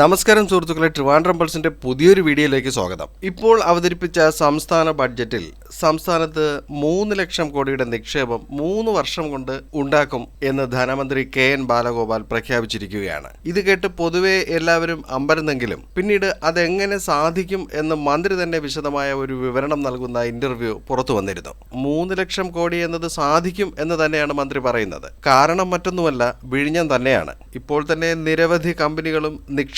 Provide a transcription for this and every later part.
നമസ്കാരം സുഹൃത്തുക്കളെ ട്രിവാൻഡ്രം പൾസിന്റെ പുതിയൊരു വീഡിയോയിലേക്ക് സ്വാഗതം. ഇപ്പോൾ അവതരിപ്പിച്ച സംസ്ഥാന ബഡ്ജറ്റിൽ സംസ്ഥാനത്ത് മൂന്ന് ലക്ഷം കോടിയുടെ നിക്ഷേപം മൂന്ന് വർഷം കൊണ്ട് ഉണ്ടാക്കും എന്ന് ധനമന്ത്രി കെ എൻ ബാലഗോപാൽ പ്രഖ്യാപിച്ചിരിക്കുകയാണ്. ഇത് കേട്ട് പൊതുവെ എല്ലാവരും അമ്പരന്നെങ്കിലും പിന്നീട് അതെങ്ങനെ സാധിക്കും എന്ന് മന്ത്രി തന്നെ വിശദമായ ഒരു വിവരണം നൽകുന്ന ഇന്റർവ്യൂ പുറത്തു വന്നിരുന്നു. മൂന്ന് ലക്ഷം കോടി എന്നത് സാധിക്കും എന്ന് തന്നെയാണ് മന്ത്രി പറയുന്നത്. കാരണം മറ്റൊന്നുമല്ല വിഴിഞ്ഞം തന്നെയാണ്. ഇപ്പോൾ തന്നെ നിരവധി കമ്പനികളും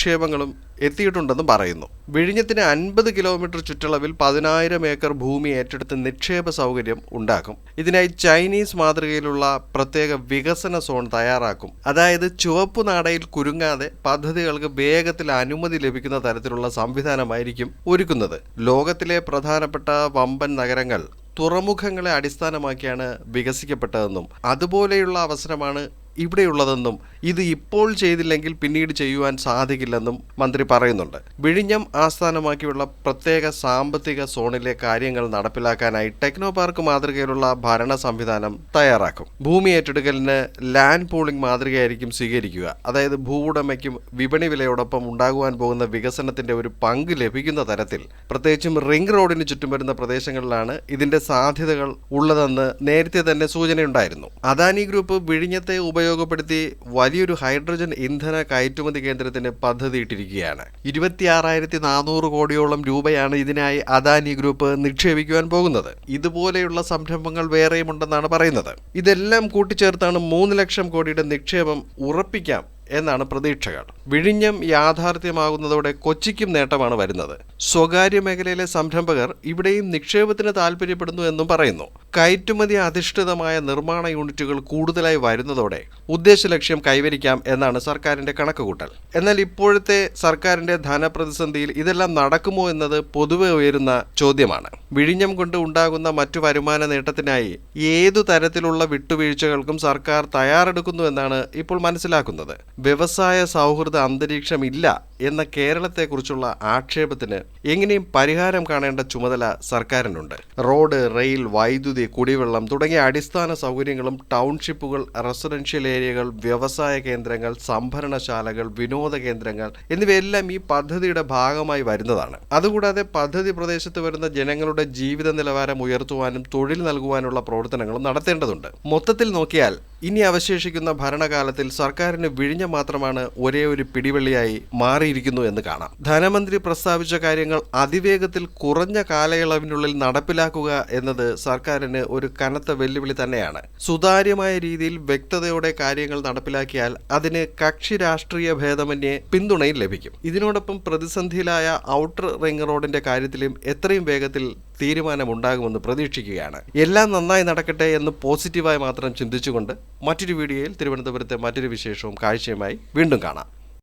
നിക്ഷേപങ്ങളും എത്തിയിട്ടുണ്ടെന്നും പറയുന്നു. വിഴിഞ്ഞത്തിന് അൻപത് കിലോമീറ്റർ ചുറ്റളവിൽ പതിനായിരം ഏക്കർ ഭൂമി ഏറ്റെടുത്ത് നിക്ഷേപ സൗകര്യം ഉണ്ടാക്കും. ഇതിനായി ചൈനീസ് മാതൃകയിലുള്ള പ്രത്യേക വികസന സോൺ തയ്യാറാക്കും. അതായത് ചുവപ്പ് നാടയിൽ കുരുങ്ങാതെ പദ്ധതികൾക്ക് വേഗത്തിൽ അനുമതി ലഭിക്കുന്ന തരത്തിലുള്ള സംവിധാനമായിരിക്കും ഒരുക്കുന്നത്. ലോകത്തിലെ പ്രധാനപ്പെട്ട വമ്പൻ നഗരങ്ങൾ തുറമുഖങ്ങളെ അടിസ്ഥാനമാക്കിയാണ് വികസിക്കപ്പെട്ടതെന്നും അതുപോലെയുള്ള അവസരമാണ് ഇവിടെയുള്ളതെന്നും ഇത് ഇപ്പോൾ ചെയ്തില്ലെങ്കിൽ പിന്നീട് ചെയ്യുവാൻ സാധിക്കില്ലെന്നും മന്ത്രി പറയുന്നുണ്ട്. വിഴിഞ്ഞം ആസ്ഥാനമാക്കിയുള്ള പ്രത്യേക സാമ്പത്തിക സോണിലെ കാര്യങ്ങൾ നടപ്പിലാക്കാനായി ടെക്നോ പാർക്ക് മാതൃകയിലുള്ള ഭരണ സംവിധാനം തയ്യാറാക്കും. ഭൂമി ഏറ്റെടുക്കലിന് ലാൻഡ് പൂളിംഗ് മാതൃകയായിരിക്കും സ്വീകരിക്കുക. അതായത് ഭൂവുടമയ്ക്കും വിപണി വിലയോടൊപ്പം ഉണ്ടാകുവാൻ പോകുന്ന വികസനത്തിന്റെ ഒരു പങ്ക് ലഭിക്കുന്ന തരത്തിൽ. പ്രത്യേകിച്ചും റിംഗ് റോഡിന് ചുറ്റും വരുന്ന പ്രദേശങ്ങളിലാണ് ഇതിന്റെ സാധ്യതകൾ ഉള്ളതെന്ന് നേരത്തെ തന്നെ സൂചനയുണ്ടായിരുന്നു. അദാനി ഗ്രൂപ്പ് വിഴിഞ്ഞത്തെ ഉപയോഗപ്പെടുത്തി വലിയൊരു ഹൈഡ്രജൻ ഇന്ധന കയറ്റുമതി കേന്ദ്രത്തിന് പദ്ധതിയിട്ടിരിക്കുകയാണ്. ഇരുപത്തിയാറായിരത്തി നാനൂറ് കോടിയോളം രൂപയാണ് ഇതിനായി അദാനി ഗ്രൂപ്പ് നിക്ഷേപിക്കുവാൻ പോകുന്നത്. ഇതുപോലെയുള്ള സംരംഭങ്ങൾ വേറെയും ഉണ്ടെന്നാണ് പറയുന്നത്. ഇതെല്ലാം കൂട്ടിച്ചേർത്താണ് മൂന്ന് ലക്ഷം കോടിയുടെ നിക്ഷേപം ഉറപ്പിക്കാം എന്നാണ് പ്രതീക്ഷകൾ. വിഴിഞ്ഞം യാഥാർത്ഥ്യമാകുന്നതോടെ കൊച്ചിക്കും നേട്ടമാണ് വരുന്നത്. സ്വകാര്യ മേഖലയിലെ സംരംഭകർ ഇവിടെയും നിക്ഷേപത്തിന് താല്പര്യപ്പെടുന്നു എന്നും പറയുന്നു. കയറ്റുമതി അധിഷ്ഠിതമായ നിർമ്മാണ യൂണിറ്റുകൾ കൂടുതലായി വരുന്നതോടെ ഉദ്ദേശ ലക്ഷ്യം കൈവരിക്കാം എന്നാണ് സർക്കാരിന്റെ കണക്കുകൂട്ടൽ. എന്നാൽ ഇപ്പോഴത്തെ സർക്കാരിന്റെ ധനപ്രതിസന്ധിയിൽ ഇതെല്ലാം നടക്കുമോ എന്നത് പൊതുവെ ഉയരുന്ന ചോദ്യമാണ്. വിഴിഞ്ഞം കൊണ്ട് ഉണ്ടാകുന്ന മറ്റു വരുമാന നേട്ടത്തിനായി ഏതു തരത്തിലുള്ള വിട്ടുവീഴ്ചകൾക്കും സർക്കാർ തയ്യാറെടുക്കുന്നു എന്നാണ് ഇപ്പോൾ മനസ്സിലാക്കുന്നത്. വ്യവസായ സൗഹൃദ അന്തരീക്ഷമില്ല. എന്ന കേരളത്തെക്കുറിച്ചുള്ള ആക്ഷേപത്തിന് എങ്ങനെയും പരിഹാരം കാണേണ്ട ചുമതല സർക്കാരിനുണ്ട്. റോഡ് റെയിൽ വൈദ്യുതി കുടിവെള്ളം തുടങ്ങിയ അടിസ്ഥാന സൗകര്യങ്ങളും ടൗൺഷിപ്പുകൾ റെസിഡൻഷ്യൽ ഏരിയകൾ വ്യവസായ കേന്ദ്രങ്ങൾ സംഭരണശാലകൾ വിനോദ കേന്ദ്രങ്ങൾ എന്നിവയെല്ലാം ഈ പദ്ധതിയുടെ ഭാഗമായി വരുന്നതാണ്. അതുകൂടാതെ പദ്ധതി പ്രദേശത്ത് വരുന്ന ജനങ്ങളുടെ ജീവിത നിലവാരം ഉയർത്തുവാനും തൊഴിൽ നൽകുവാനുള്ള പ്രവർത്തനങ്ങളും നടത്തേണ്ടതുണ്ട്. മൊത്തത്തിൽ നോക്കിയാൽ ഇനി അവശേഷിക്കുന്ന ഭരണകാലത്തിൽ സർക്കാരിന് വിഴിഞ്ഞ മാത്രമാണ് ഒരേ ഒരു പിടിവള്ളിയായി മാറിയിരിക്കുന്നു എന്ന് കാണാം. ധനമന്ത്രി പ്രസ്താവിച്ച കാര്യങ്ങൾ അതിവേഗത്തിൽ കുറഞ്ഞ കാലയളവിനുള്ളിൽ നടപ്പിലാക്കുക എന്നത് സർക്കാരിന് ഒരു കനത്ത വെല്ലുവിളി തന്നെയാണ്. സുതാര്യമായ രീതിയിൽ വ്യക്തതയോടെ കാര്യങ്ങൾ നടപ്പിലാക്കിയാൽ അതിന് കക്ഷി രാഷ്ട്രീയ ഭേദമന്യേ പിന്തുണയും ലഭിക്കും. ഇതിനോടൊപ്പം പ്രതിസന്ധിയിലായ ഔട്ടർ റിംഗ് റോഡിന്റെ കാര്യത്തിലും എത്രയും വേഗത്തിൽ തീരുമാനമുണ്ടാകുമെന്ന് പ്രതീക്ഷിക്കുകയാണ്. എല്ലാം നന്നായി നടക്കട്ടെ എന്ന് പോസിറ്റീവായി മാത്രം ചിന്തിച്ചുകൊണ്ട് മറ്റൊരു വീഡിയോയിൽ തിരുവനന്തപുരത്തെ മറ്റൊരു വിശേഷവും കാഴ്ചയുമായി വീണ്ടും കാണാം.